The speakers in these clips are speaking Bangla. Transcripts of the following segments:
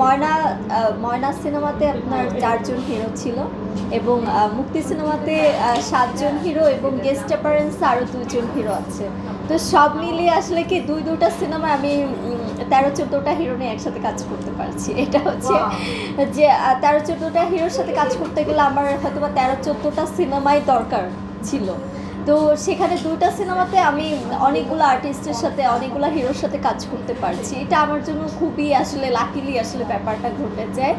ময়না ময়না সিনেমাতে আপনার চারজন হিরো ছিল এবং মুক্তি সিনেমাতে সাতজন হিরো এবং গেস্ট অ্যাপারেন্স আরও দুজন হিরো আছে। তো সব মিলিয়ে আসলে কি দুই দুটা সিনেমা আমি তেরো চোদ্দোটা হিরো নিয়ে একসাথে কাজ করতে পারছি। এটা হচ্ছে যে তেরো চোদ্দোটা হিরোর সাথে কাজ করতে গেলে আমার হয়তো বা তেরো চোদ্দোটা সিনেমাই দরকার ছিল। তো সেখানে দুইটা সিনেমাতে আমি অনেকগুলো আর্টিস্টের সাথে অনেকগুলো হিরোর সাথে কাজ করতে পারছি। এটা আমার জন্য খুবই আসলে লাকিলি আসলে ব্যাপারটা ঘটে যায়।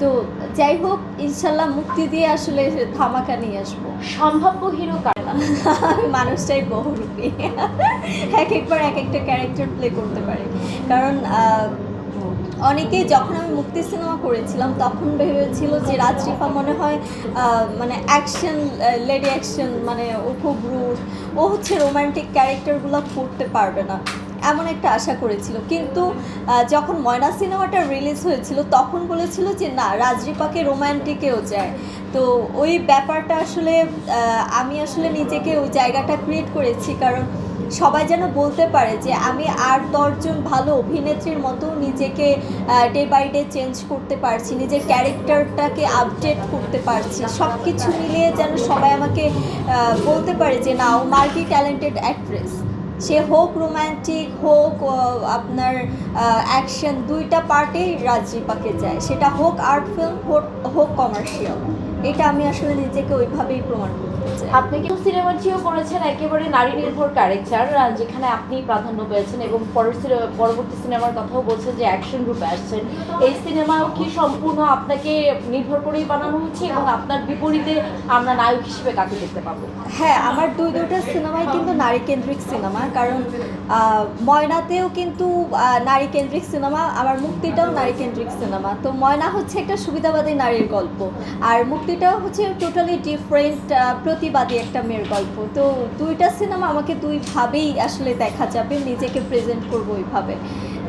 তো যাই হোক ইনশাল্লাহ মুক্তি দিয়ে আসলে ধামাকা নিয়ে আসব। সম্ভাব্য হিরো কারা? আমি মানুষটাই বহুরূপী। এক একবার এক একটা ক্যারেক্টার প্লে করতে পারি। কারণ আহ, অনেকেই যখন আমি মুক্তি সিনেমা করেছিলাম তখন ভেবেছিল যে রাজরিপা মনে হয় মানে অ্যাকশন লেডি অ্যাকশন মানে ও খুব রুট ও হচ্ছে রোম্যান্টিক ক্যারেক্টারগুলো করতে পারবে না। এমন একটা আশা করেছিল। কিন্তু যখন ময়না সিনেমাটা রিলিজ হয়েছিল তখন বলেছিল যে না রাজরিপাকে রোমান্টিকেও যায়। তো ওই ব্যাপারটা আসলে আমি আসলে নিজেকে ওই জায়গাটা ক্রিয়েট করেছি। কারণ সবাই যেন বলতে পারে যে আমি আর দশজন ভালো অভিনেত্রীর মতো নিজেকে ডে বাই ডে চেঞ্জ করতে পারছি, নিজের ক্যারেক্টারটাকে আপডেট করতে পারছি। সব কিছু মিলিয়ে যেন সবাই আমাকে বলতে পারে যে না, ও মাল্টি ট্যালেন্টেড অ্যাক্ট্রেস সে হোক রোম্যান্টিক হোক আপনার অ্যাকশন দুইটা পার্টেই রাজরিপাকে যায়। সেটা হোক আর্ট ফিল্ম হোক কমার্শিয়াল এটা আমি আসলে নিজেকে ওইভাবেই প্রমাণ চাই আপনি কিন্তু সিনেমাটিও করেছেন? একেবারে নারী নির্ভর ক্যারেক্টার যেখানে আপনি প্রাধান্য পেয়েছেন এবং পরের পরবর্তী সিনেমার কথাও বলছেন যে অ্যাকশন রূপে আসছেন। এই সিনেমাও কি সম্পূর্ণ আপনাকে নির্ভর করেই বানানো হচ্ছে এবং আপনার বিপরীতে আমরা নায়ক হিসেবে কাকে দেখতে পাবো? হ্যাঁ আমার দুই দুটো সিনেমাই কিন্তু নারী কেন্দ্রিক সিনেমা, কারণ ময়নাতেও কিন্তু নারী কেন্দ্রিক সিনেমা আমার মুক্তিটাও নারী কেন্দ্রিক সিনেমা। তো ময়না হচ্ছে একটা সুবিধাবাদী নারীর গল্প। আর মুক্তিটাও হচ্ছে টোটালি ডিফারেন্ট প্রতিবাদী একটা মেয়ের গল্প। তো দুইটা সিনেমা আমাকে দুইভাবেই আসলে দেখা যাবে নিজেকে প্রেজেন্ট করব ওইভাবে।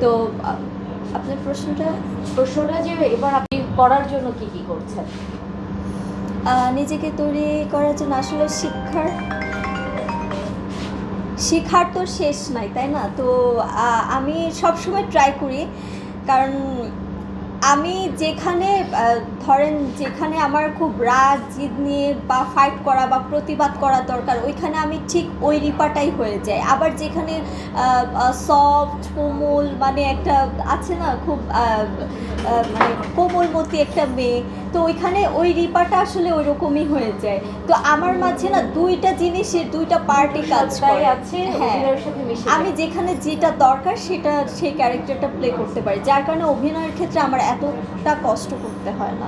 তো আপনার প্রশ্নটা? প্রশ্নটা যে এবার আপনি করার জন্য কি কি করছেন? নিজেকে তৈরি করার জন্য আসলে শিক্ষার শিক্ষার তো শেষ নাই তাই না? তো আমি সবসময় ট্রাই করি। কারণ আমি যেখানে ধরেন যেখানে আমার খুব রাগ, জিদ নিয়ে বা ফাইট করা বা প্রতিবাদ করা দরকার, ওইখানে আমি ঠিক ওই রিপাটাই হয়ে যাই। আবার যেখানে সফট কোমল মানে একটা আছে না, খুব মানে কোমলমতি একটা মেয়ে তো ওইখানে ওই রিপাটা আসলে ওই রকমই হয়ে যায়। তো আমার মাঝে না দুইটা জিনিসের দুইটা পার্টি কাজ করে। আছে হ্যাঁ। আমি যেখানে যেটা দরকার সেটা সেই ক্যারেক্টারটা প্লে করতে পারি। যার কারণে অভিনয়ের ক্ষেত্রে আমার এতটা কষ্ট করতে হয় না।